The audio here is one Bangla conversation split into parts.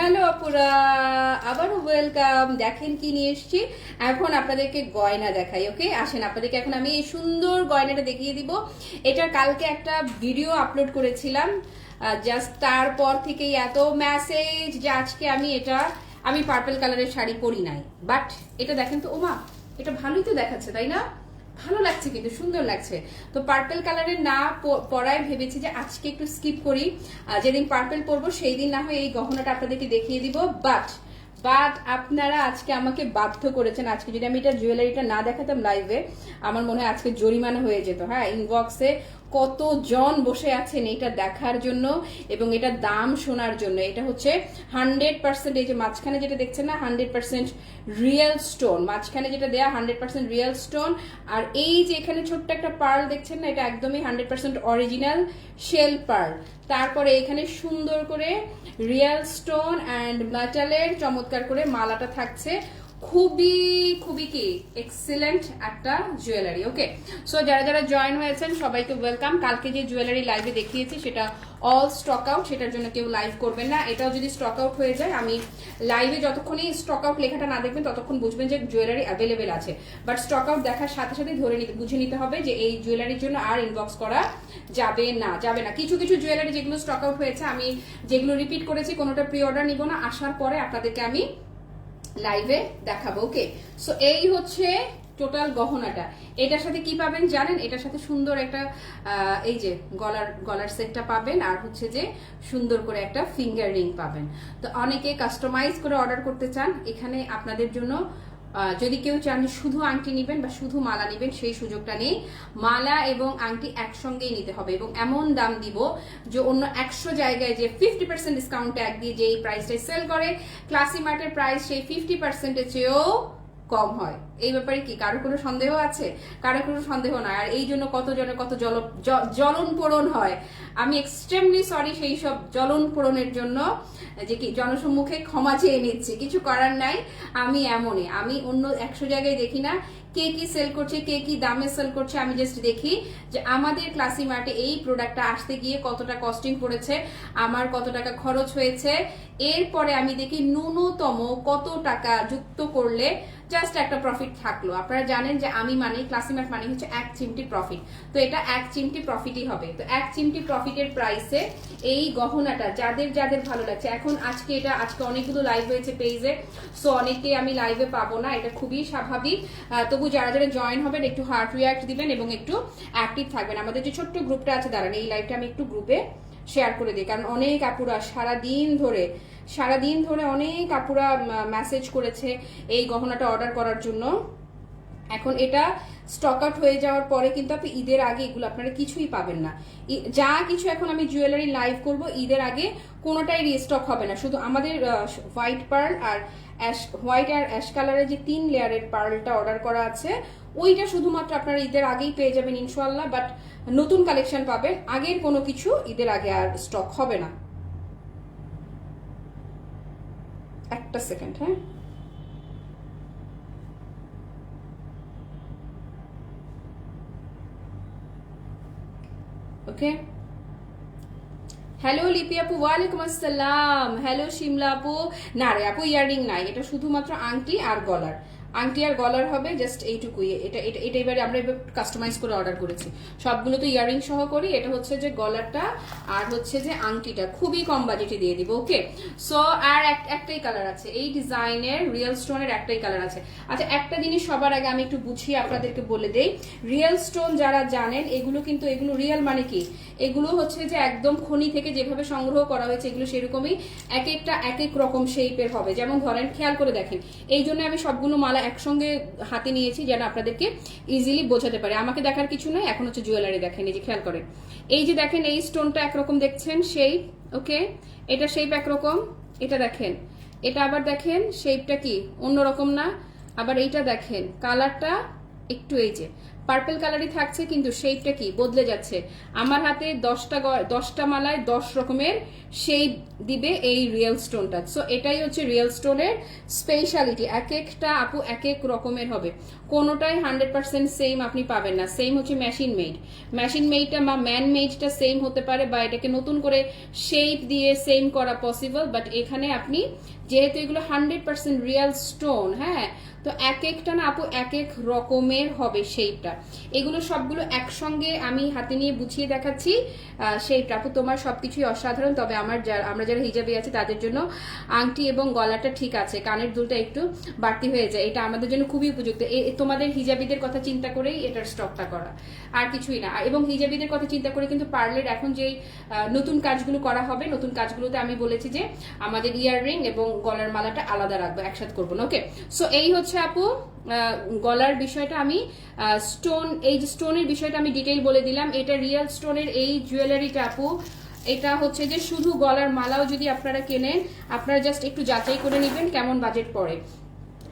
হ্যালো আপুরা, আবারও ওয়েলকাম দেখেন কি নিয়ে এসছি। এখন আপনাদেরকে গয়না দেখাই ওকে আসেন, আপনাদেরকে এখন আমি এই সুন্দর গয়নাটা দেখিয়ে দিব। এটার কালকে একটা ভিডিও আপলোড করেছিলাম। জাস্ট তারপর থেকেই এত মেসেজ যে আজকে আমি এটা, আমি পার্পল কালারের শাড়ি পরি নাই। বাট এটা দেখেন তো, ওমা, এটা ভালোই তো দেখাচ্ছে, তাই না? ভালো লাগছে কিন্তু, সুন্দর লাগছে। তো পার্পেল কালারের না পরায় ভেবেছি যে আজকে একটু স্কিপ করি। যেদিন পার্পেল পরবো সেই দিন না হয় এই গহনাটা আপনাদেরকে দেখিয়ে দিব। বাট বাট আপনারা আজকে আমাকে বাধ্য করেছেন, আজকে যদি আমি এটা জুয়েলারিটা না দেখাতাম লাইভে আমার মনে হয় আজকে জরিমানা হয়ে যেত। হ্যাঁ ইনবক্সে কতজন বসে আছেন এটা দেখার জন্য এবং এটা দাম শোনার জন্য। এটা হচ্ছে হান্ড্রেড পার্সেন্ট এই যে মাঝখানে যেটা দেখছেন না, হান্ড্রেড পার্সেন্ট রিয়েল স্টোন। মাঝখানে যেটা দেয়া, হান্ড্রেড পার্সেন্ট রিয়েল স্টোন। আর এই যে এখানে ছোট্ট একটা পার্ল দেখছেন না, এটা একদমই hundred percent original shell pearl. তারপরে এখানে সুন্দর করে রিয়েল স্টোন অ্যান্ড মেটালের চমৎকার করে মালাটা থাকছে। খুবই খুবই কি এক্সেলেন্ট একটা জুয়েলারি ওকে সো যারা যারা জয়েন হয়েছেন, সবাইকে ওয়েলকাম কালকে যে জুয়েলারি লাইভে দেখিয়েছি, সেটা অল স্টক আউট সেটার জন্য কেউ লাইভ করবেন না। এটাও যদি স্টক আউট হয়ে যায়, আমি লাইভে যতক্ষণই স্টক আউট লেখাটা না দেখবেন, ততক্ষণ বুঝবেন যে জুয়েলারি অ্যাভেলেবেল আছে। বাট স্টক আউট দেখার সাথে সাথে ধরে নিতে, বুঝে নিতে হবে যে এই জুয়েলারির জন্য আর ইনবক্স করা যাবে না যাবে না। কিছু কিছু জুয়েলারি যেগুলো স্টক আউট হয়েছে, আমি যেগুলো রিপিট করেছি, কোনোটা প্রি অর্ডার নিব না। আসার পরে আপনাদেরকে আমি লাইভে দেখাবো ওকে সো এই হচ্ছে টোটাল গহনাটা। এটার সাথে কি পাবেন জানেন? এটার সাথে সুন্দর একটা এই যে গলার গলার সেটটা পাবেন, আর হচ্ছে যে সুন্দর করে একটা ফিঙ্গার রিং পাবেন। তো অনেকে কাস্টমাইজ করে অর্ডার করতে চান। এখানে আপনাদের জন্য যদি কেউ চান শুধু আংটি নেবেন বা শুধু মালা নেবেন, সেই সুযোগটা নেই। মালা এবং আংটি একসঙ্গেই নিতে হবে এবং এমন দাম দিব যে অন্য একশো জায়গায় যে ফিফটি পার্সেন্ট ডিসকাউন্ট এক দিয়ে যে এই প্রাইসটাই সেল করে ক্লাসি মার্টের প্রাইস সেই ফিফটি পার্সেন্টের চেয়েও কম হয়। এই ব্যাপারে কি কারও কোনো সন্দেহ আছে? কারও কোনো সন্দেহ নাই। আর এই জন্য কত জনের কত জল জ্বলন পোড়ন হয়? আমি এক্সট্রিমলি সরি সেই সব জ্বলন পোড়নের জন্য, যে কি জনসম্মুখে ক্ষমা চেয়ে নিচ্ছি। কিছু করার নাই। আমি এমনই। আমি অন্য একশো জায়গায় দেখি না। কে কি সেল করছে, কে কি দামে সেল করছে, আমি জাস্ট দেখি যে আমাদের ক্লাসি মার্টে এই প্রোডাক্টটা আসতে গিয়ে কতটা কস্টিং পড়েছে, আমার কত টাকা খরচ হয়েছে। এরপরে আমি দেখি ন্যূনতম কত টাকা যুক্ত করলে জাস্ট একটা প্রফিট থাকল। আপনারা জানেন যে আমি মানে ক্লাসিমার্ট মানে হচ্ছে এক চিমটি প্রফিট তো এটা এক চিমটি প্রফিটই হবে। তো এক চিমটি প্রফিটের প্রাইসে এই গহনাটা যাদের যাদের ভালো লাগছে, এখন আজকে এটা, আজকে অনেকগুলো লাইভ হয়েছে পেজে সো অনেককে আমি লাইভে পাবো না, এটা খুবই স্বাভাবিক। তবু যারা যারা জয়েন হবেন, একটু হার্ট রিয়াক্ট দিবেন এবং একটু অ্যাক্টিভ থাকবেন। আমাদের যে ছোট্ট গ্রুপটা আছে, দাঁড়ান, এই লাইভটা আমি একটু গ্রুপে শেয়ার করে দিই। কারণ অনেক আপুরা সারা দিন ধরে সারা দিন ধরে অনেক আপুরা মেসেজ করেছে এই গহনাটা অর্ডার করার জন্য। এখন এটা স্টক আউট হয়ে যাওয়ার পরে কিন্তু আপনি ঈদের আগে এগুলো আপনারা কিছুই পাবেন না। যা কিছু এখন আমি জুয়েলারি লাইভ করব, ঈদের আগে কোনোটাই রিস্টক হবে না। শুধু আমাদের হোয়াইট পার্ল আর অ্যাশ, হোয়াইট আর অ্যাশ কালারের যে তিন লেয়ারের পার্লটা অর্ডার করা আছে, ওইটা শুধুমাত্র আপনারা ঈদের আগেই পেয়ে যাবেন ইনশাল্লাহ বাট নতুন কালেকশন পাবেন আগের কোনো কিছু ঈদের আগে আর স্টক হবে না। একটা সেকেন্ড হ্যাঁ? ওকে হ্যালো লিপি আপু ওয়ালাইকুম আসসালাম। হ্যালো শিমলা আপু না রে আপু ইয়ারিং নাই। এটা শুধুমাত্র আংটি আর গলার। আংটি আর গলার হবে জাস্ট এইটুকুই। এটা এটা এটা এবারে আমরা এবার কাস্টমাইজ করে অর্ডার করেছি। সবগুলো তো ইয়াররিং সহ করি, এটা হচ্ছে যে গলারটা আর হচ্ছে যে আংটিটা। খুবই কম বাজেটে দিয়ে দিব ওকে সো আর এক- একটাই কালার আছে। এই ডিজাইনের রিয়েল স্টোনের একটাই কালার আছে। আচ্ছা একটা জিনিস সবার আগে আমি একটু বুঝিয়ে আপনাদেরকে বলে দেই। রিয়েল স্টোন যারা জানেন, এগুলো কিন্তু, এগুলো রিয়েল মানে কি? এগুলো হচ্ছে যে একদম খনি থেকে যেভাবে সংগ্রহ করা হয়েছে, এগুলো সেরকমই এক একটা, এক এক রকম শেপের হবে। যেমন ধরেন, খেয়াল করে দেখেন, এই জন্য আমি সবগুলো মালা একসঙ্গে হাতে নিয়েছি যেন আপনাদেরকে ইজিলি বোঝাতে পারে। আমাকে দেখার কিছু নয়, এখন হচ্ছে জুয়েলারি দেখেন, এই যে খেয়াল করেন। এই যে দেখেন, এই স্টোনটা একরকম দেখছেন, সেই ওকে এটা শেপ একরকম, এটা দেখেন। এটা আবার দেখেন শেপটা কি? অন্যরকম না। আবার এইটা দেখেন কালারটা একটু এই যে পার্পল কালারই থাকছে, কিন্তু শেপটা কি? বদলে যাচ্ছে। আমার হাতে দশটা দশটা মালায় দশ রকমের শেপ দিবে এই রিয়েল স্টোনটা সো এটাই হচ্ছে রিয়েল স্টোনের স্পেশালিটি এক একটা আপু এক এক রকমের হবে। কোনোটাই হান্ড্রেড পার্সেন্ট সেম আপনি পাবেন না। সেম হচ্ছে মেশিন মেড মেশিন মেডটা বা ম্যান মেডটা সেম হতে পারে বা এটাকে নতুন করে শেপ দিয়ে সেম করা পসিবল বাট এখানে আপনি যেহেতু এগুলো হান্ড্রেড পার্সেন্ট রিয়েল স্টোন হ্যাঁ তো এক একটা না আপু এক এক রকমের হবে শেপটা এগুলো সবগুলো একসঙ্গে আমি হাতে নিয়ে বুঝিয়ে দেখাচ্ছি। সেই আপু তোমার সবকিছুই অসাধারণ, তবে আমার আমরা যারা হিজাবি আছে, তাদের জন্য আংটি এবং গলাটা ঠিক আছে, কানের দুলটা একটু বাড়তি হয়ে যায়, এটা আমাদের জন্য খুবই উপযুক্ত। তোমাদের হিজাবিদের কথা চিন্তা করেই এটার স্টকটা করা, আর কিছুই না। এবং হিজাবিদের কথা চিন্তা করে কিন্তু পার্লের এখন যে নতুন কাজগুলো করা হবে, নতুন কাজগুলোতে আমি বলেছি যে আমাদের ইয়াররিং এবং গলার মালাটা আলাদা রাখব, একসাথে করব ওকে সো এই হচ্ছে আপু গলার বিষয়টা আমি স্টোন এই যে স্টোনের বিষয়টা আমি ডিটেল বলে দিলাম, এটা রিয়েল স্টোনের এই জুয়েলারিটা আপু, এটা হচ্ছে যে শুধু গলার মালাও যদি আপনারা কেনেন, আপনারা জাস্ট একটু যাচাই করে নেবেন কেমন বাজেট পড়ে।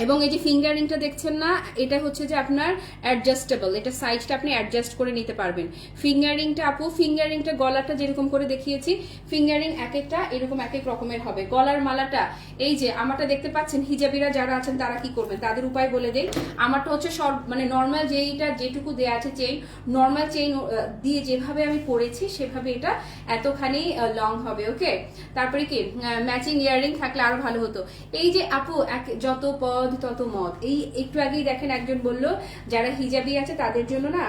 এবং এই যে ফিঙ্গারিংটা দেখছেন না, এটা হচ্ছে যে আপনার অ্যাডজাস্টেবল এটা সাইজটা আপনি অ্যাডজাস্ট করে নিতে পারবেন। ফিঙ্গারিংটা আপু ফিঙ্গারিংটা গলাটা যেরকম করে দেখিয়েছি ফিঙ্গারিং এক একটা এরকম এক এক রকমের হবে। গলার মালাটা, এই যে আমারটা দেখতে পাচ্ছেন, হিজাবিরা যারা আছেন তারা কি করবেন? তাদের উপায় বলে দেই। আমারটা হচ্ছে সব মানে নর্মাল যেইটা, যেটুকু দেয়া আছে চেইন নর্মাল চেইন দিয়ে যেভাবে আমি পরেছি, সেভাবে এটা এতখানি লং হবে ওকে তারপরে কি ম্যাচিং ইয়ারিং থাকলে আরও ভালো হতো। এই যে আপু, এক- যত পদ তত মত। এই একটু আগেই দেখেন একজন বলল, যারা হিজাবি আছে তাদের জন্য না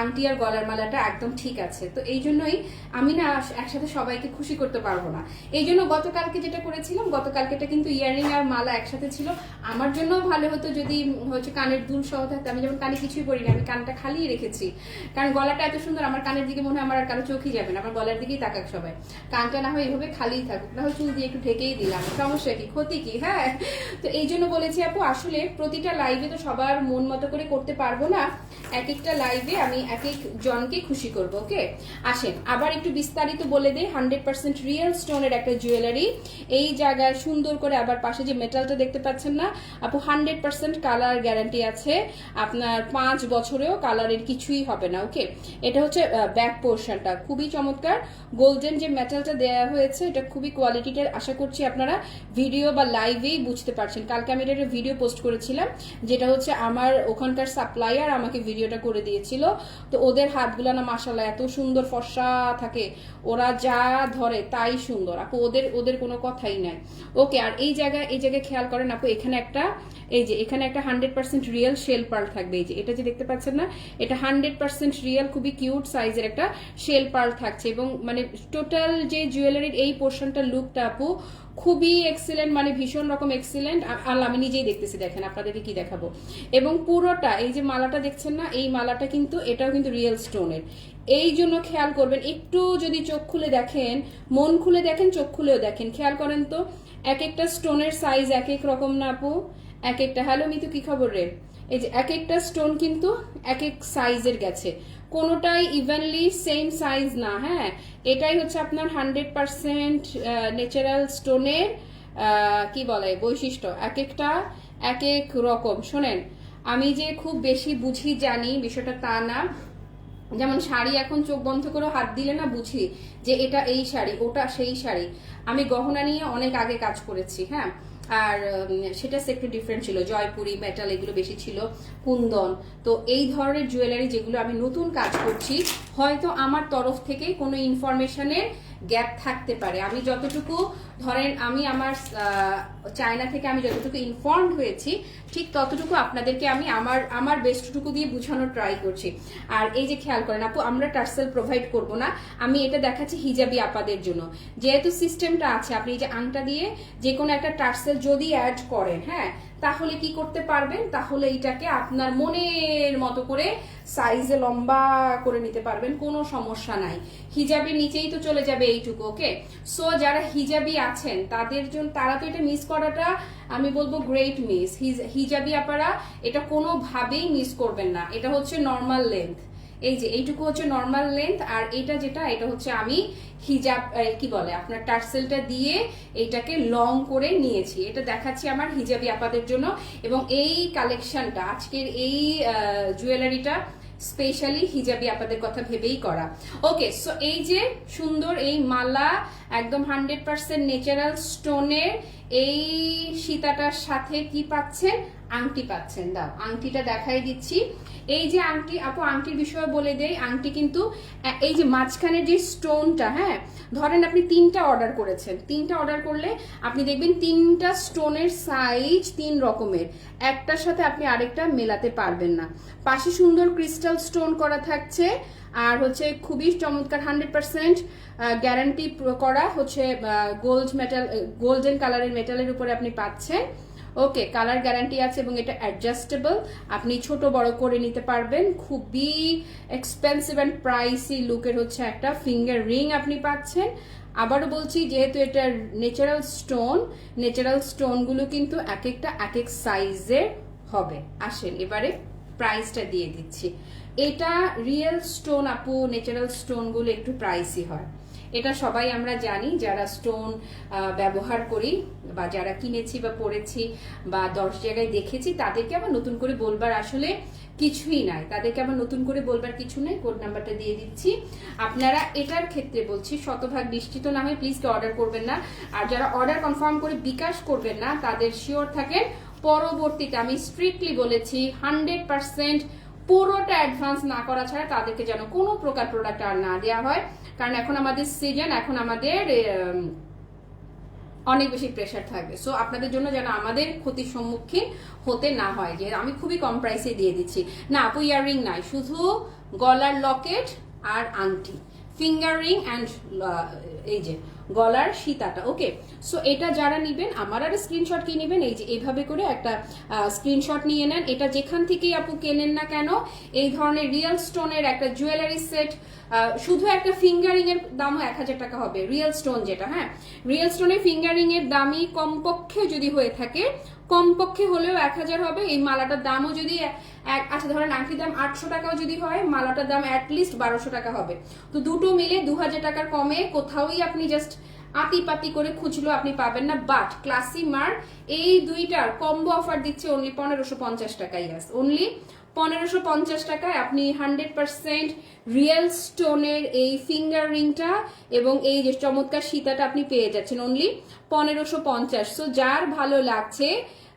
আংটি আর গলার মালাটা একদম ঠিক আছে। তো এই জন্যই আমি না একসাথে সবাইকে খুশি করতে পারব না। এই জন্য গতকালকে যেটা করেছিলাম, গতকালকেটা কিন্তু ইয়ারিং আর মালা একসাথে ছিল। আমার জন্য ভালো হতো যদি হচ্ছে কানের দুল সহ থাকতো। আমি যেমন কানে কিছুই পড়িনি আমি কানটা খালি রেখেছি। কারণ গলাটা এত সুন্দর, আমার কানের দিকে মনে হয় আমার আর কারও চোখই যাবে না, আমার গলার দিকেই তাকাক সবাই। কানটা না হয় এভাবে খালিই থাকুক, না হয় চুল দিয়ে একটু ঢেকেই দিলাম। সমস্যা কি? ক্ষতি কি? হ্যাঁ। তো এই জন্য বলেছি আপু আসলে প্রতিটা লাইভে তো সবার মন মতো করে করতে পারব না। এক একটা লাইভে আমি এক এক জনকে খুশি করব ওকে আসেন, আবার একটু বিস্তারিত বলে দেই হান্ড্রেড পার্সেন্ট রিয়েল স্টোনের একটা জুয়েলারি এই জায়গায় সুন্দর করে আবার পাশে যে মেটালটা দেখতে পাচ্ছেন না, আপু হান্ড্রেড পার্সেন্ট কালার গ্যারান্টি আছে। আপনার পাঁচ বছরেও কালারের কিছুই হবে না ওকে এটা হচ্ছে ব্যাক পোর্শনটা খুবই চমৎকার। গোল্ডেন যে মেটালটা দেওয়া হয়েছে, এটা খুবই কোয়ালিটিটার আশা করছি আপনারা ভিডিও বা লাইভেই বুঝতে পারছেন। কালকে আমি এটা ভিডিও পোস্ট করেছিলাম, যেটা হচ্ছে আমার ওখানকার সাপ্লায়ার আমাকে ভিডিওটা করে দিয়েছিল। তো ওদের হাতগুলো না মাসাল্লাহ এত সুন্দর ফর্সা থাকে, ওরা যা ধরে তাই সুন্দর। আপু, ওদের ওদের কোনো কথাই নাই। ওকে, আর এই জায়গায় এই জায়গায় খেয়াল করেন আপু, এখানে একটা, এই যে, এখানে একটা hundred percent real shell pearl থাকবে। এই যে, এটা যে দেখতে পাচ্ছেন না, এটা হান্ড্রেড পার্সেন্ট রিয়েল খুবই কিউট সাইজের একটা শেল পার্ল থাকছে। এবং মানে টোটাল যে জুয়েলারির এই পোর্শনটা লুকটা আপু খুবই এক্সিলেন্ট মানে ভীষণ রকম এক্সিলেন্ট আল্লাহ, আমি নিজেই দেখতেছি, দেখেন, আপনাদেরকে কি দেখাবো। এবং পুরোটা, এই যে মালাটা দেখছেন না, এই মালাটা কিন্তু, এটাও কিন্তু রিয়েল স্টোনের এই জন্য খেয়াল করবেন, একটু যদি চোখ খুলে দেখেন, মন খুলে দেখেন, চোখ খুলেও দেখেন। খেয়াল করেন তো এক একটা স্টোনের সাইজ এক এক রকম না আপু? এক একটা হ্যালো মিতু, কি খবর রে? এই যে এক একটা স্টোন কিন্তু এক এক সাইজের গেছে। কোনোটাই ইভেনলি সেম সাইজ না হ্যাঁ? এটাই হচ্ছে আপনার হান্ড্রেড পার্সেন্ট ন্যাচারাল স্টোনের কি বলে, বৈশিষ্ট্য। এক একটা এক এক রকম। শোনেন, আমি যে খুব বেশি বুঝি জানি, বিষয়টা তা না। যেমন শাড়ি এখন চোখ বন্ধ করে হাত দিলে না বুঝি যে এটা এই শাড়ি, ওটা সেই শাড়ি। আমি গহনা নিয়ে অনেক আগে কাজ করেছি হ্যাঁ? আর সেটা একটু ডিফারেন্ট ছিল। জয়পুরি মেটাল এগুলো বেশি ছিল। কুন্দন। তো এই ধরনের জুয়েলারি যেগুলো আমি নতুন কাজ করছি, হয়তো আমার তরফ থেকে কোনো ইনফরমেশনের গ্যাপ থাকতে পারে। আমি যতটুকু ধরেন আমি আমার চায়না থেকে আমি যতটুকু ইনফর্মড হয়েছি, ঠিক ততটুকু আপনাদেরকে আমি আমার আমার বেস্টটুকু দিয়ে বোঝানোর ট্রাই করছি। আর এই যে খেয়াল করেন আপু, আমরা টার্সেল প্রোভাইড করব না। আমি এটা দেখাচ্ছি হিজাবি আপাদের জন্য। যেহেতু সিস্টেমটা আছে, আপনি এই যে আংটা দিয়ে যে কোনো একটা টার্সেল যদি অ্যাড করেন হ্যাঁ তাহলে কি করতে পারবেন? তাহলে এটাকে আপনার মনের মতো করে সাইজে লম্বা করে নিতে পারবেন, কোনো সমস্যা নাই। হিজাবের নিচেই তো চলে যাবে এইটুকু ওকে সো যারা হিজাবি আছেন, তাদের জন্য, তারা তো এটা মিস করাটা, আমি বলব গ্রেট মিস হিজাবি আপারা এটা কোনোভাবেই মিস করবেন না। এটা হচ্ছে নর্মাল লেন্থ এই যে, এইটুকু হচ্ছে নর্মাল লেন্থ আর এটা যেটা, এটা হচ্ছে আমি হিজাব কি বলে, আপনার টার্সেলটা দিয়ে এইটাকে লং করে নিয়েছি। এটা দেখাচ্ছি আমার হিজাবি আপাদের জন্য। এবং এই কালেকশনটা আজকের এই জুয়েলারিটা স্পেশালি হিজাবি আপাদের কথা ভেবেই করা। ওকে সো এই যে সুন্দর এই মালা, একদম হান্ড্রেড পার্সেন্ট ন্যাচারাল স্টোনের এই সীতাটার সাথে কি পাচ্ছেন? আংটি পাচ্ছেন। দাও, আংটিটা দেখাই দিচ্ছি। এই যে আংটি, আপু আংটির বিষয়ে বলে দেই, আংটি কিন্তু এই যে মাঝখানে যে স্টোনটা হ্যাঁ? ধরেন আপনি তিনটা অর্ডার করেছেন। তিনটা অর্ডার করলে আপনি দেখবেন তিনটা স্টোনের সাইজ তিন রকমের। একটার সাথে আপনি আরেকটা মেলাতে পারবেন না। পাশে সুন্দর ক্রিস্টাল স্টোন করা থাকছে, আর হচ্ছে খুবই চমৎকার হান্ড্রেড পার্সেন্ট গ্যারান্টি করা হচ্ছে গোল্ড মেটাল গোল্ডেন কালারের মেটালের উপরে আপনি পাচ্ছেন। ওকে কালার গ্যারান্টি আছে এবং এটা অ্যাডজাস্টেবল আপনি ছোট, বড় করে নিতে পারবেন। খুবই এক্সপেন্সিভ অ্যান্ড প্রাইসি লুকের হচ্ছে একটা ফিঙ্গার রিং আপনি পাচ্ছেন। আবারও বলছি, যেহেতু এটা ন্যাচারাল স্টোন ন্যাচারাল স্টোনগুলো কিন্তু এক একটা এক এক সাইজের হবে। আসেন, এবারে প্রাইসটা দিয়ে দিচ্ছি। এটা রিয়েল স্টোন আপু ন্যাচারাল স্টোনগুলো একটু প্রাইসি হয়। এটা সবাই আমরা জানি, যারা স্টোন ব্যবহার করি বা যারা কিনেছি বা পড়েছি বা দশ জায়গায় দেখেছি, তাদেরকে আবার নতুন করে বলবার আসলে কিছুই নাই। তাদেরকে আবার নতুন করে বলবার কিছু নেই। কোড নাম্বারটা দিয়ে দিচ্ছি। আপনারা এটার ক্ষেত্রে বলছি, শতভাগ নিশ্চিত নামে প্লিজ অর্ডার করবেন না। আর যারা অর্ডার কনফার্ম করে বিকাশ করবেন না, তাদের শিওর থাকেন, পরবর্তীতে আমি স্ট্রিক্টলি বলেছি হান্ড্রেড পার্সেন্ট পুরোটা অ্যাডভান্স না করা ছাড়া তাদেরকে যেন কোনো প্রকার প্রোডাক্ট আর না দেওয়া হয়। কারণ এখন আমাদের সিজন এখন আমাদের অনেক বেশি প্রেশার থাকবে। সো আপনাদের জন্য যেন আমাদের ক্ষতির সম্মুখীন হতে না হয়। যে আমি খুবই কম প্রাইসে দিয়ে দিচ্ছি। না, আপু ইয়াররিং নাই। শুধু গলার লকেট আর আংটি। ফিঙ্গার রিং অ্যান্ড এই যে গলার সীতাটা ওকে সো এটা যারা নেবেন, আমার আর স্ক্রিনশট কি নেবেন? এই যে, এভাবে করে একটা স্ক্রিনশট নিয়ে নেন। এটা যেখান থেকেই আপু কেনেন না কেন, এই ধরনের রিয়েল স্টোনের একটা জুয়েলারি সেট শুধু একটা ফিঙ্গারিং এর দামও এক হাজার টাকা হবে রিয়েল স্টোন যেটা হ্যাঁ? রিয়েল স্টোনের ফিঙ্গারিং এর দামই কমপক্ষে যদি হয়ে থাকে কমপক্ষে হলেও এক হাজার হবে। এই মালাটার দামও যদি আচ্ছা ধরেন আংটির দাম আটশো টাকাও যদি হয়, মালাটার দাম অ্যাটলিস্ট বারোশো টাকা হবে। তো দুটো মিলে দু হাজার টাকার কমে কোথাওই আপনি জাস্ট আতিপাতি করে খুঁজলো আপনি পাবেন না। বাট ক্লাসি মার এই দুইটার কম্বো অফার দিচ্ছে অনলি পনেরোশো পঞ্চাশ টাকাই। আস অনলি পনেরোশো পঞ্চাশ টাকায় আপনি হান্ড্রেড পার্সেন্ট রিয়েল স্টোনের এই ফিঙ্গার রিংটা এবং এই যে চমৎকার সীতাটা আপনি পেয়ে যাচ্ছেন অনলি পনেরোশো পঞ্চাশ। সো যার ভালো লাগছে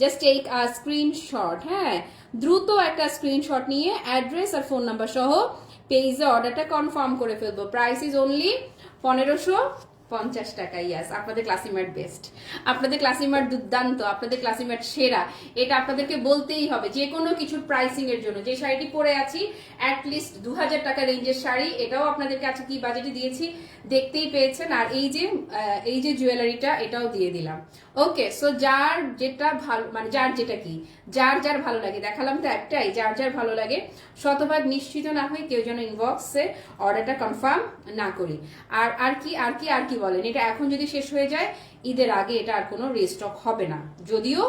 জাস্ট টেক আ স্ক্রিনশট হ্যাঁ? দ্রুত একটা স্ক্রিনশট নিয়ে অ্যাড্রেস আর ফোন নাম্বার সহ পেজে অর্ডারটা কনফার্ম করে ফেলব। প্রাইস ইজ অনলি পনেরোশো পঞ্চাশ টাকা ইয়াস আপনাদের ক্লাসিমেট বেস্ট আপনাদের ক্লাসিমেট দুর্দান্ত, আপনাদের ক্লাসিমেট সেরা, এটা আপনাদেরকে বলতেই হবে, যে কোনো কিছুর প্রাইসিং এর জন্য। যে শাড়িটি পরে আছি অ্যাটলিস্ট দু হাজার টাকা রেঞ্জের শাড়ি, এটাও আপনাদেরকে আজকে কি বাজেটে দিয়েছি, দেখতেই পেয়েছেন। আর এই যে এই যে জুয়েলারিটা এটাও দিয়ে দিলাম। ওকে সো যার যেটা ভালো মানে যার যেটা কি, যার যার ভালো লাগে, দেখালাম তো একটাই, যার যার ভালো লাগে, শতভাগ নিশ্চিত না হয়ে কেউ যেন ইনবক্সে অর্ডারটা কনফার্ম না করি। আর আর কি আর কি আর কি বলেন, এটা এখন যদি শেষ হয়ে যায়, ঈদের আগে এটা আর কোনো রিস্টক হবে না। যদিও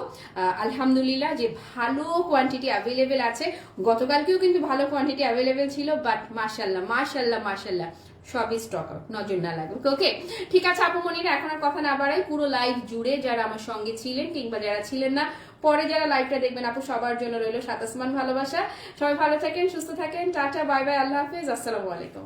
আলহামদুলিল্লাহ যে ভালো কোয়ান্টিটি অ্যাভেলেবেল আছে, গতকালকেও কিন্তু ভালো কোয়ান্টিটি অ্যাভেলেবেল ছিল বাট মাশাল্লাহ মাশাল্লাহ মাশাল্লাহ সবই স্টক আউট নজর না লাগুক ওকে ঠিক আছে, আপু মনিরা, এখন আর কথা না বাড়াই, পুরো লাইভ জুড়ে যারা আমার সঙ্গে ছিলেন কিংবা যারা ছিলেন না, পরে যারা লাইভটা দেখবেন, আপু, সবার জন্য রইল সাতাসমান ভালোবাসা। সবাই ভালো থাকেন, সুস্থ থাকেন, টাটা বাই বাই আল্লাহ হাফেজ, আসসালামু আলাইকুম।